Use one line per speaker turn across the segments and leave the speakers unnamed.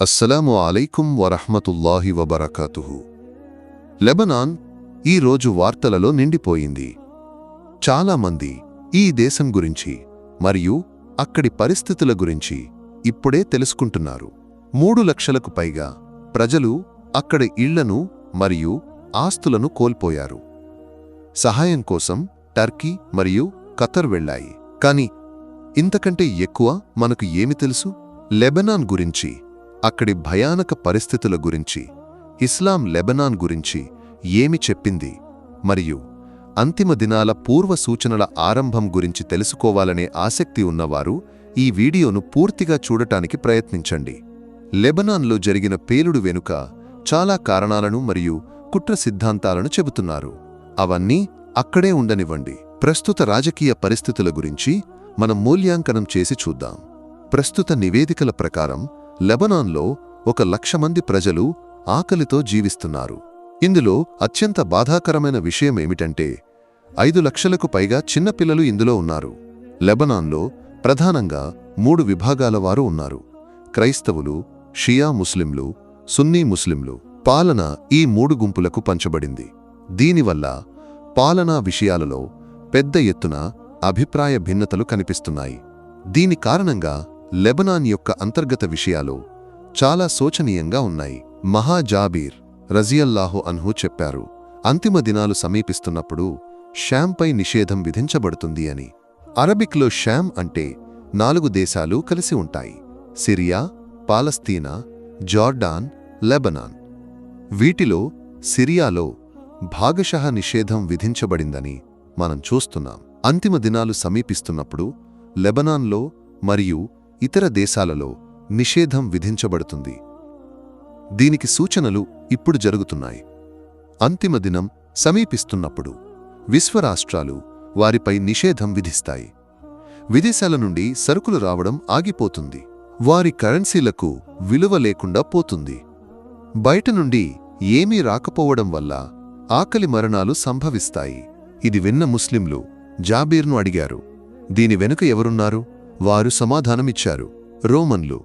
అస్సలాము అలైకుం వరహ్మతుల్లాహి వబరకాతుహు. లెబనాన్ ఈ రోజు వార్తలలో నిండిపోయింది. చాలామంది ఈ దేశం గురించి మరియు అక్కడి పరిస్థితుల గురించి ఇప్పుడే తెలుసుకుంటున్నారు. మూడు లక్షలకు పైగా ప్రజలు అక్కడి ఇళ్ళను మరియు ఆస్తులను కోల్పోయారు. సహాయం కోసం టర్కీ మరియు ఖతర్ వెళ్ళాయి. కాని ఇంతకంటే ఎక్కువ మనకు ఏమి తెలుసు? లెబనాన్ గురించి అక్కడి భయానక పరిస్థితుల గురించి ఇస్లాం లెబనాన్ గురించి ఏమి చెప్పింది మరియు అంతిమ దినాల పూర్వ సూచనల ఆరంభం గురించి తెలుసుకోవాలనే ఆసక్తి ఉన్నవారు ఈ వీడియోను పూర్తిగా చూడటానికి ప్రయత్నించండి. లెబనాన్లో జరిగిన పేలుడు వెనుక చాలా కారణాలను మరియు కుట్ర సిద్ధాంతాలను చెబుతున్నారు. అవన్నీ అక్కడే ఉండనివ్వండి. ప్రస్తుత రాజకీయ పరిస్థితుల గురించి మనం మూల్యాంకనం చేసి చూద్దాం. ప్రస్తుత నివేదికల ప్రకారం లెబనాన్లో ఒక లక్ష మంది ప్రజలు ఆకలితో జీవిస్తున్నారు. ఇందులో అత్యంత బాధాకరమైన విషయమేమిటంటే ఐదు లక్షలకు పైగా చిన్నపిల్లలు ఇందులో ఉన్నారు. లెబనాన్లో ప్రధానంగా మూడు విభాగాల వారు ఉన్నారు. క్రైస్తవులు షియా ముస్లింలు సున్నీ ముస్లింలు. పాలన ఈ మూడు గుంపులకు పంచబడింది. దీనివల్ల పాలనా విషయాలలో పెద్ద ఎత్తున అభిప్రాయ భిన్నతలు కనిపిస్తున్నాయి. దీని కారణంగా లెబనాన్ యొక్క అంతర్గత విషయాలు చాలా శోచనీయంగా ఉన్నాయి. మహాజాబీర్ రజియల్లాహు అన్హు చెప్పారు అంతిమ దినాలు సమీపిస్తున్నప్పుడు శ్యాంపై నిషేధం విధించబడుతుంది అని. అరబిక్లో శ్యామ్ అంటే నాలుగు దేశాలు కలిసి ఉంటాయి. Syria Palestine Jordan Lebanon. వీటిలో సిరియాలో భాగశః నిషేధం విధించబడిందని మనం చూస్తున్నాం. అంతిమ దినాలు సమీపిస్తున్నప్పుడు లెబనాన్లో మరియు ఇతర దేశాలలో నిషేధం విధించబడుతుంది. దీనికి సూచనలు ఇప్పుడు జరుగుతున్నాయి. అంతిమ దినం సమీపిస్తున్నప్పుడు విశ్వరాష్ట్రాలు వారిపై నిషేధం విధిస్తాయి. విదేశాల నుండి సరుకులు రావడం ఆగిపోతుంది. వారి కరెన్సీలకు విలువ లేకుండా పోతుంది. బయట నుండి ఏమీ రాకపోవడం వల్ల ఆకలి మరణాలు సంభవిస్తాయి. ఇది విన్న ముస్లింలు జాబీర్ను అడిగారు. దీని వెనుక ఎవరున్నారు? వారు సమాధానమిచ్చారు. రోమన్లు.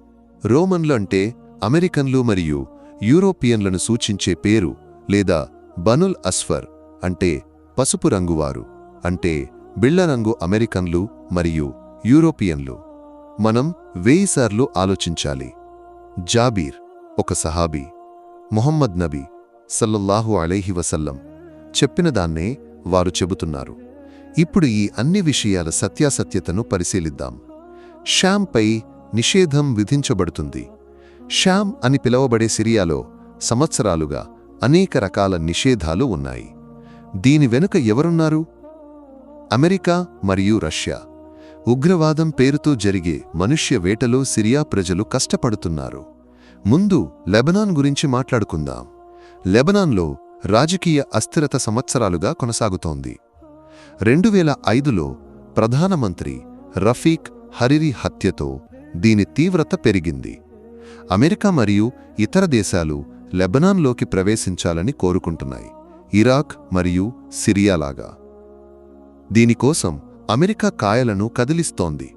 రోమన్లు అంటే అమెరికన్లు మరియు యూరోపియన్లను సూచించే పేరు లేదా బనుల్ అస్ఫర్ అంటే పసుపు రంగువారు అంటే బిళ్ళరంగు అమెరికన్లు మరియు యూరోపియన్లు. మనం వేయిసార్లు ఆలోచించాలి. జాబీర్ ఒక సహాబీ. మొహమ్మద్ నబీ సల్లల్లాహు అలైహి వసల్లం చెప్పినదాన్నే వారు చెబుతున్నారు. ఇప్పుడు ఈ అన్ని విషయాల సత్యాసత్యతను పరిశీలిద్దాం. శ్యామ్పై నిషేధం విధించబడుతుంది. శ్యామ్ అని పిలవబడే సిరియాలో సంవత్సరాలుగా అనేక రకాల నిషేధాలు ఉన్నాయి. దీని వెనుక ఎవరున్నారు? అమెరికా మరియు రష్యా. ఉగ్రవాదం పేరుతో జరిగే మనుష్య వేటలో సిరియా ప్రజలు కష్టపడుతున్నారు. ముందు లెబనాన్ గురించి మాట్లాడుకుందాం. లెబనాన్లో రాజకీయ అస్థిరత సంవత్సరాలుగా కొనసాగుతోంది. రెండు వేల ఐదులో ప్రధానమంత్రి రఫీక్ హరిరి హత్యతో దీని తీవ్రత పెరిగింది. అమెరికా మరియు ఇతర దేశాలు లెబనాన్లోకి ప్రవేశించాలని కోరుకుంటున్నాయి. ఇరాక్ మరియు సిరియాలాగా దీనికోసం అమెరికా కాయలను కదిలిస్తోంది.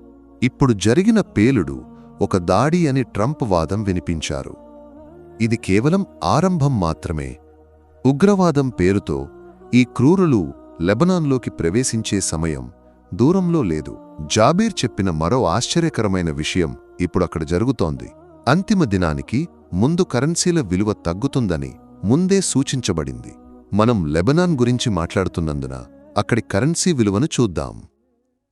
ఇప్పుడు జరిగిన పేలుడు ఒక దాడి అని ట్రంప్ వాదం వినిపించారు. ఇది కేవలం ఆరంభం మాత్రమే. ఉగ్రవాదం పేరుతో ఈ క్రూరులు లెబనాన్లోకి ప్రవేశించే సమయం దూరంలో లేదు. జాబీర్ చెప్పిన మరో ఆశ్చర్యకరమైన విషయం ఇప్పుడక్కడ జరుగుతోంది. అంతిమ దినానికి ముందు కరెన్సీల విలువ తగ్గుతుందని ముందే సూచించబడింది. మనం లెబనాన్ గురించి మాట్లాడుతున్నందున అక్కడి కరెన్సీ విలువను చూద్దాం.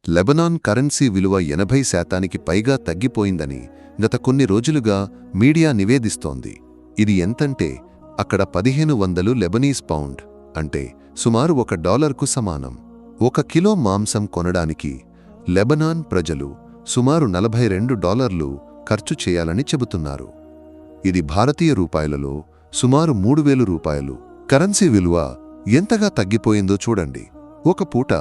లెబనాన్ కరెన్సీ విలువ ఎనభై శాతానికి పైగా తగ్గిపోయిందని గత కొన్ని రోజులుగా మీడియా నివేదిస్తోంది. ఇది ఎంతంటే అక్కడ పదిహేను వందలు లెబనీస్ పౌండ్ అంటే సుమారు ఒక డాలర్కు సమానం. ఒక కిలో మాంసం కొనడానికి లెబనాన్ ప్రజలు సుమారు నలభై రెండు డాలర్లు ఖర్చు చేయాలని చెబుతున్నారు. ఇది భారతీయ రూపాయలలో సుమారు మూడు వేలు రూపాయలు. కరెన్సీ విలువ ఎంతగా తగ్గిపోయిందో చూడండి. ఒక పూట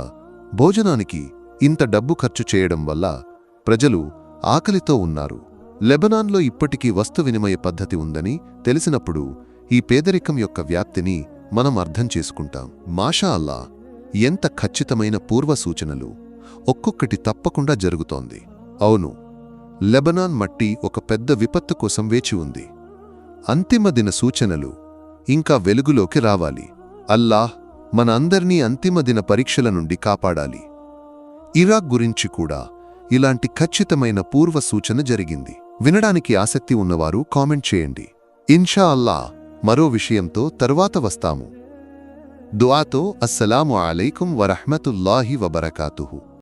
భోజనానికి ఇంత డబ్బు ఖర్చు చేయడం వల్ల ప్రజలు ఆకలితో ఉన్నారు. లెబనాన్లో ఇప్పటికీ వస్తు వినిమయ పద్ధతి ఉందని తెలిసినప్పుడు ఈ పేదరికం యొక్క వ్యాప్తిని మనం అర్థం చేసుకుంటాం. మాషా అల్లా ఎంత ఖచ్చితమైన పూర్వ సూచనలు ఒక్కొక్కటి తప్పకుండా జరుగుతోంది. అవును లెబనాన్ మట్టి ఒక పెద్ద విపత్తు కోసం వేచి ఉంది. అంతిమ దిన సూచనలు ఇంకా వెలుగులోకి రావాలి. అల్లాహ్ మన అందర్నీ అంతిమ దిన పరీక్షల నుండి కాపాడాలి. ఇరాక్ గురించి కూడా ఇలాంటి ఖచ్చితమైన పూర్వ సూచన జరిగింది. వినడానికి ఆసక్తి ఉన్నవారు కామెంట్ చేయండి. ఇన్షా అల్లా మరో విషయంతో తరువాత వస్తాము. దుఆతో అస్సలాము అలైకుం వరహ్మతుల్లాహి వబరకాతుహు